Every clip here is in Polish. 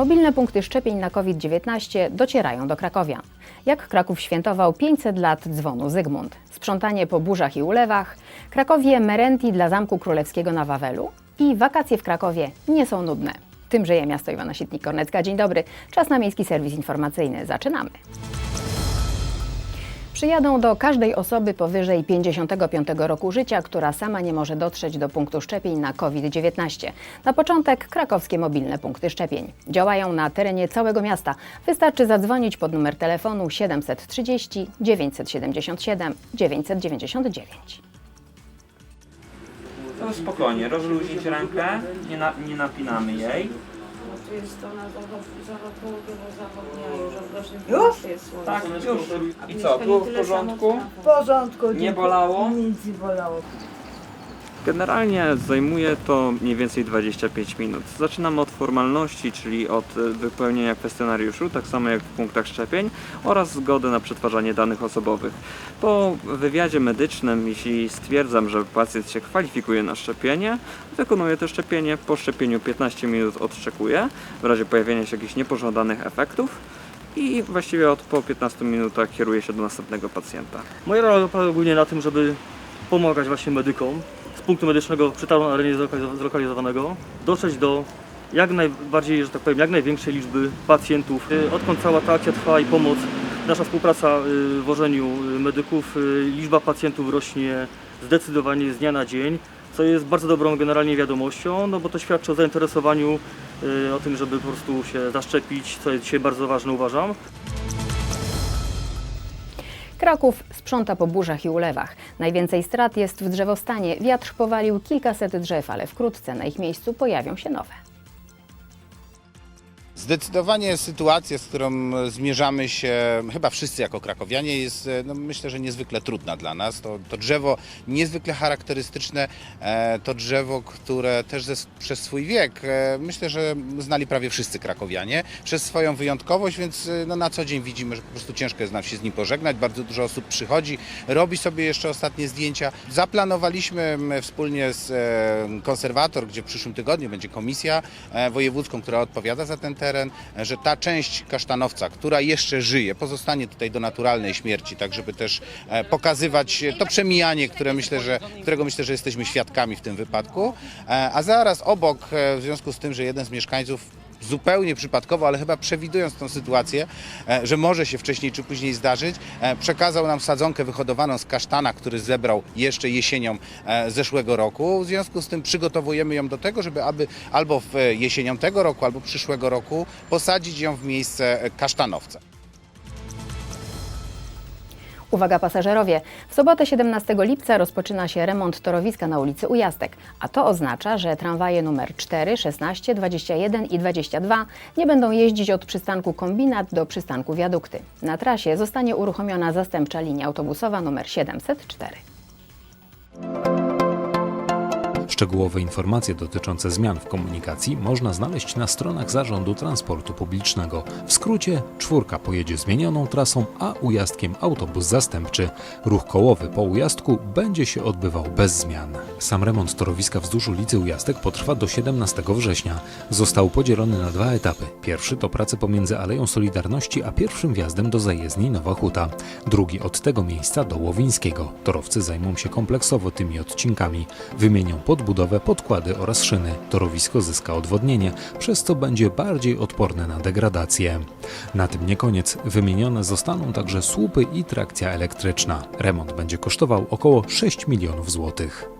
Mobilne punkty szczepień na COVID-19 docierają do Krakowia. Jak Kraków świętował 500 lat dzwonu Zygmunt. Sprzątanie po burzach i ulewach, Krakowie Merenti dla Zamku Królewskiego na Wawelu i wakacje w Krakowie nie są nudne. Tym żyje miasto Iwana Sitnik-Kornecka. Dzień dobry. Czas na Miejski Serwis Informacyjny. Zaczynamy. Przyjadą do każdej osoby powyżej 55 roku życia, która sama nie może dotrzeć do punktu szczepień na COVID-19. Na początek krakowskie mobilne punkty szczepień. Działają na terenie całego miasta. Wystarczy zadzwonić pod numer telefonu 730 977 999. To spokojnie, rozluźnić rękę, nie, na, nie napinamy jej. Jest to na zawodowo zawodniają, że w rocznym Już? jest słońce. Tak, już. I co, było w porządku? W porządku. Nie bolało? Nic nie bolało. Generalnie zajmuje to mniej więcej 25 minut. Zaczynamy od formalności, czyli od wypełnienia kwestionariuszu, tak samo jak w punktach szczepień, oraz zgody na przetwarzanie danych osobowych. Po wywiadzie medycznym, jeśli stwierdzam, że pacjent się kwalifikuje na szczepienie, wykonuję to szczepienie. Po szczepieniu 15 minut odczekuję, w razie pojawienia się jakichś niepożądanych efektów. I właściwie od po 15 minutach kieruję się do następnego pacjenta. Moja rola polega ogólnie na tym, żeby pomagać właśnie medykom z punktu medycznego przy tam arenie zlokaliz- zlokalizowanego dotrzeć do jak najbardziej, że tak powiem, jak największej liczby pacjentów. Y, Odkąd cała ta akcja trwa i pomoc, nasza współpraca y, w wożeniu y, medyków, liczba pacjentów rośnie zdecydowanie z dnia na dzień, co jest bardzo dobrą generalnie wiadomością, no bo to świadczy o zainteresowaniu y, o tym, żeby po prostu się zaszczepić, co jest dzisiaj bardzo ważne uważam. Kraków sprząta po burzach i ulewach. Najwięcej strat jest w drzewostanie. Wiatr powalił kilkaset drzew, ale wkrótce na ich miejscu pojawią się nowe. Zdecydowanie sytuacja, z którą zmierzamy się, chyba wszyscy jako krakowianie, jest e, no, myślę, że niezwykle trudna dla nas. To, to drzewo niezwykle charakterystyczne, e, to drzewo, które też ze, przez swój wiek, e, myślę, że znali prawie wszyscy krakowianie, przez swoją wyjątkowość, więc e, no, na co dzień widzimy, że po prostu ciężko jest nam się z nim pożegnać. Bardzo dużo osób przychodzi, robi sobie jeszcze ostatnie zdjęcia. Zaplanowaliśmy wspólnie z e, konserwator, gdzie w przyszłym tygodniu będzie komisja e, wojewódzką, która odpowiada za ten teren, e, że ta część kasztanowca, która jeszcze żyje, pozostanie tutaj do naturalnej śmierci, tak żeby też e, pokazywać to przemijanie, które myślę, że, którego myślę, że jesteśmy świadkami w tym wypadku. E, A zaraz obok, w związku z tym, że jeden z mieszkańców zupełnie przypadkowo, ale chyba przewidując tą sytuację, e, że może się wcześniej czy później zdarzyć, e, przekazał nam sadzonkę wyhodowaną z kasztana, który zebrał jeszcze jesienią e, zeszłego roku. W związku z tym przygotowujemy ją do tego, żeby aby albo jesienią tego roku, albo przyszłego roku posadzić ją w miejsce kasztanowca. Uwaga pasażerowie, w sobotę 17 lipca rozpoczyna się remont torowiska na ulicy Ujastek, a to oznacza, że tramwaje numer 4, 16, 21 i 22 nie będą jeździć od przystanku Kombinat do przystanku Wiadukty. Na trasie zostanie uruchomiona zastępcza linia autobusowa numer 704. Szczegółowe informacje dotyczące zmian w komunikacji można znaleźć na stronach Zarządu Transportu Publicznego. W skrócie, czwórka pojedzie zmienioną trasą, a ujazdkiem autobus zastępczy. Ruch kołowy po ujazdku będzie się odbywał bez zmian. Sam remont torowiska wzdłuż ulicy Ujazdek potrwa do 17 września. Został podzielony na dwa etapy. Pierwszy to prace pomiędzy Aleją Solidarności a pierwszym wjazdem do zajezdni Nowa Huta. Drugi od tego miejsca do Łowińskiego. Torowcy zajmą się kompleksowo tymi odcinkami. Wymienią podbudowę, podkłady oraz szyny. Torowisko zyska odwodnienie, przez co będzie bardziej odporne na degradację. Na tym nie koniec. Wymienione zostaną także słupy i trakcja elektryczna. Remont będzie kosztował około 6 milionów złotych.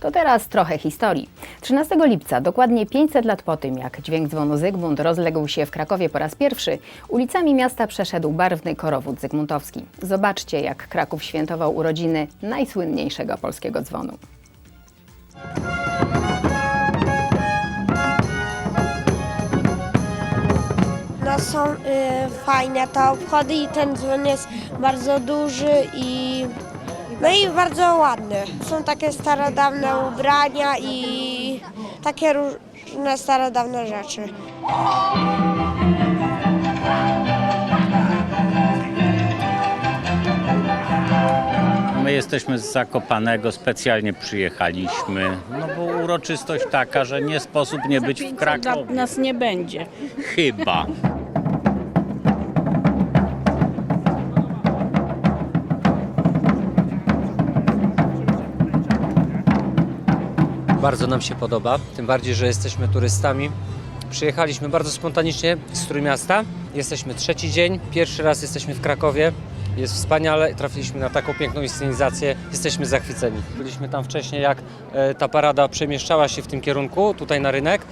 To teraz trochę historii. 13 lipca, dokładnie 500 lat po tym, jak dźwięk dzwonu Zygmunt rozległ się w Krakowie po raz pierwszy, ulicami miasta przeszedł barwny korowód zygmuntowski. Zobaczcie, jak Kraków świętował urodziny najsłynniejszego polskiego dzwonu. No są y, fajne te obchody i ten dzwon jest bardzo duży i no i bardzo ładny. Są takie starodawne ubrania i takie różne starodawne rzeczy. My My jesteśmy z Zakopanego, specjalnie przyjechaliśmy, no bo uroczystość taka, że nie sposób nie być w Krakowie. nas nie będzie. Chyba. Bardzo nam się podoba, tym bardziej, że jesteśmy turystami. Przyjechaliśmy bardzo spontanicznie z Trójmiasta. Jesteśmy trzeci dzień, pierwszy raz jesteśmy w Krakowie. Jest wspaniale, trafiliśmy na taką piękną inscenizację, jesteśmy zachwyceni. Byliśmy tam wcześniej, jak e, ta parada przemieszczała się w tym kierunku, tutaj na rynek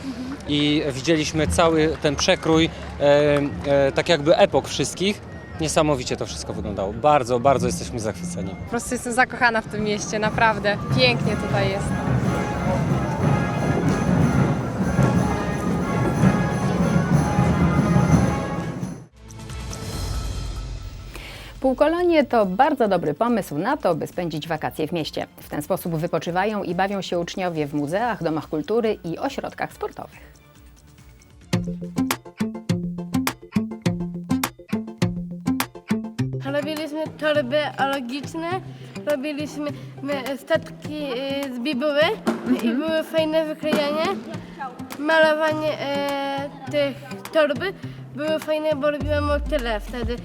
i widzieliśmy cały ten przekrój, e, e, tak jakby epok wszystkich. Niesamowicie to wszystko wyglądało. Bardzo, bardzo jesteśmy zachwyceni. Po prostu jestem zakochana w tym mieście, naprawdę. Pięknie tutaj jest. Półkolonie to bardzo dobry pomysł na to, by spędzić wakacje w mieście. W ten sposób wypoczywają i bawią się uczniowie w muzeach, domach kultury i ośrodkach sportowych. Robiliśmy torby ologiczne, robiliśmy my, statki y, z bibuły i były fajne wyklejanie. Malowanie e, tych torby były fajne, bo robiłam motyle wtedy.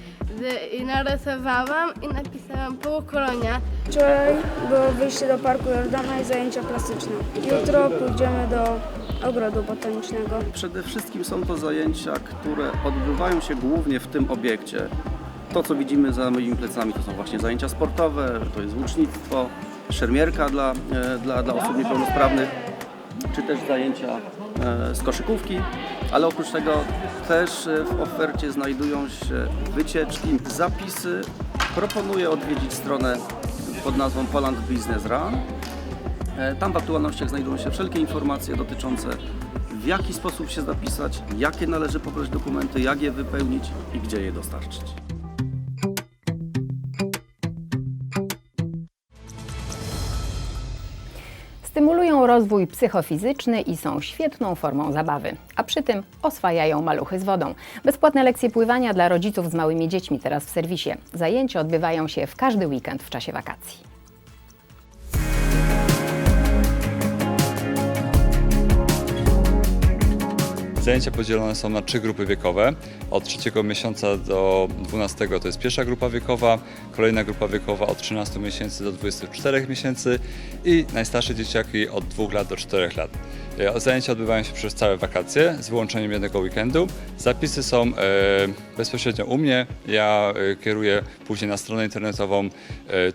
I narysowałam i napisałam półkolonia. Wczoraj było wyjście do Parku Jordana i zajęcia plastyczne. Jutro pójdziemy do ogrodu botanicznego. Przede wszystkim są to zajęcia, które odbywają się głównie w tym obiekcie. To, co widzimy za moimi plecami, to są właśnie zajęcia sportowe, to jest łucznictwo, szermierka dla, e, dla, dla osób niepełnosprawnych, czy też zajęcia e, z koszykówki, ale oprócz tego też e, w ofercie znajdują się wycieczki, zapisy. Proponuję odwiedzić stronę pod nazwą Poland Business Run. E, Tam w aktualnościach znajdują się wszelkie informacje dotyczące w jaki sposób się zapisać, jakie należy pobrać dokumenty, jak je wypełnić i gdzie je dostarczyć. Rozwój psychofizyczny i są świetną formą zabawy, a przy tym oswajają maluchy z wodą. Bezpłatne lekcje pływania dla rodziców z małymi dziećmi teraz w serwisie. Zajęcia odbywają się w każdy weekend w czasie wakacji. Zajęcia podzielone są na trzy grupy wiekowe. Od trzeciego miesiąca do 12 to jest pierwsza grupa wiekowa, kolejna grupa wiekowa od 13 miesięcy do 24 miesięcy i najstarsze dzieciaki od 2 lat do 4 lat. E, Zajęcia odbywają się przez całe wakacje z wyłączeniem jednego weekendu. Zapisy są e, bezpośrednio u mnie. Ja e, kieruję później na stronę internetową,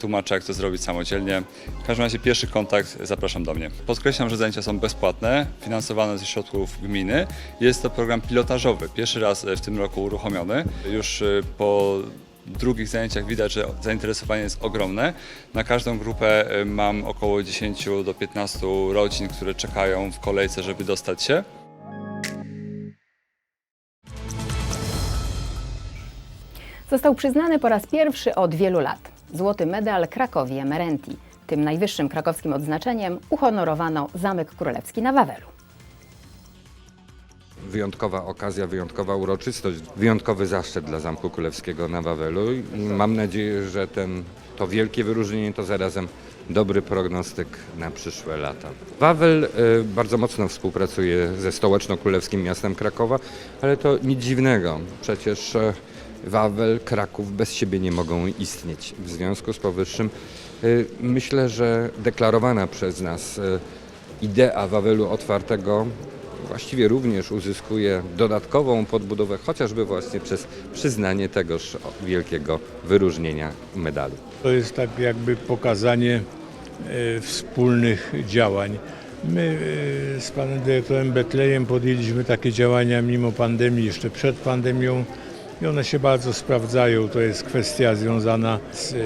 tłumaczę jak to zrobić samodzielnie. W każdym razie pierwszy kontakt zapraszam do mnie. Podkreślam, że zajęcia są bezpłatne, finansowane ze środków gminy. Jest to program pilotażowy, pierwszy raz e, w tym roku uruchomiony. Już e, po drugich zajęciach widać, że zainteresowanie jest ogromne. Na każdą grupę e, mam około 10 do 15 rodzin, które czekają w kolejce, żeby dostać się. Został przyznany po raz pierwszy od wielu lat. Złoty medal Krakowie Merenti. Tym najwyższym krakowskim odznaczeniem uhonorowano Zamek Królewski na Wawelu. Wyjątkowa okazja, wyjątkowa uroczystość, wyjątkowy zaszczyt dla Zamku Królewskiego na Wawelu i mam nadzieję, że ten, to wielkie wyróżnienie to zarazem dobry prognostyk na przyszłe lata. Wawel e, bardzo mocno współpracuje ze stołeczno-królewskim miastem Krakowa, ale to nic dziwnego. Przecież e, Wawel, Kraków bez siebie nie mogą istnieć. W związku z powyższym e, myślę, że deklarowana przez nas idea Wawelu otwartego właściwie również uzyskuje dodatkową podbudowę, chociażby właśnie przez przyznanie tegoż wielkiego wyróżnienia medalu. To jest tak jakby pokazanie e, wspólnych działań. My e, z panem dyrektorem Betlejem podjęliśmy takie działania mimo pandemii, jeszcze przed pandemią i one się bardzo sprawdzają. To jest kwestia związana z e,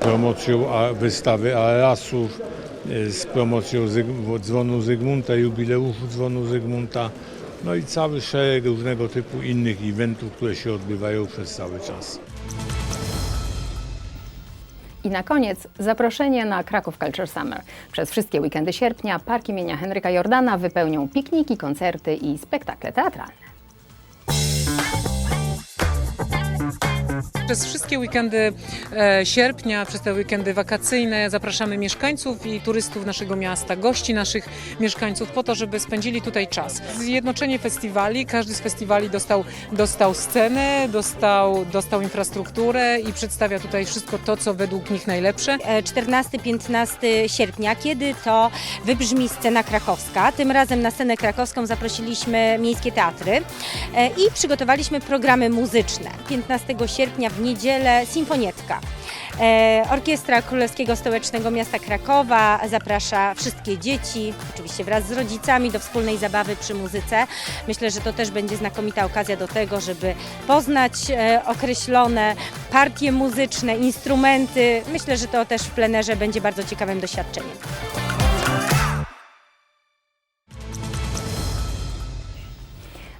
promocją wystawy Aerasów, e, z promocją dzwonu Zygmunta, jubileuszu dzwonu Zygmunta, no i cały szereg różnego typu innych eventów, które się odbywają przez cały czas. I na koniec zaproszenie na Kraków Culture Summer. Przez wszystkie weekendy sierpnia park imienia Henryka Jordana wypełnią pikniki, koncerty i spektakle teatralne. Przez wszystkie weekendy e, sierpnia, przez te weekendy wakacyjne zapraszamy mieszkańców i turystów naszego miasta, gości naszych mieszkańców po to, żeby spędzili tutaj czas. Zjednoczenie festiwali, każdy z festiwali dostał, dostał scenę, dostał, dostał infrastrukturę i przedstawia tutaj wszystko to, co według nich najlepsze. 14-15 sierpnia, kiedy to wybrzmi scena krakowska. Tym razem na scenę krakowską zaprosiliśmy miejskie teatry e, i przygotowaliśmy programy muzyczne. 15 sierpnia w niedzielę Sinfonietka. E, Orkiestra Królewskiego Stołecznego Miasta Krakowa zaprasza wszystkie dzieci, oczywiście wraz z rodzicami, do wspólnej zabawy przy muzyce. Myślę, że to też będzie znakomita okazja do tego, żeby poznać e, określone partie muzyczne, instrumenty. Myślę, że to też w plenerze będzie bardzo ciekawym doświadczeniem.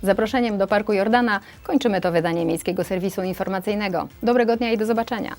Zaproszeniem do Parku Jordana kończymy to wydanie Miejskiego Serwisu Informacyjnego. Dobrego dnia i do zobaczenia.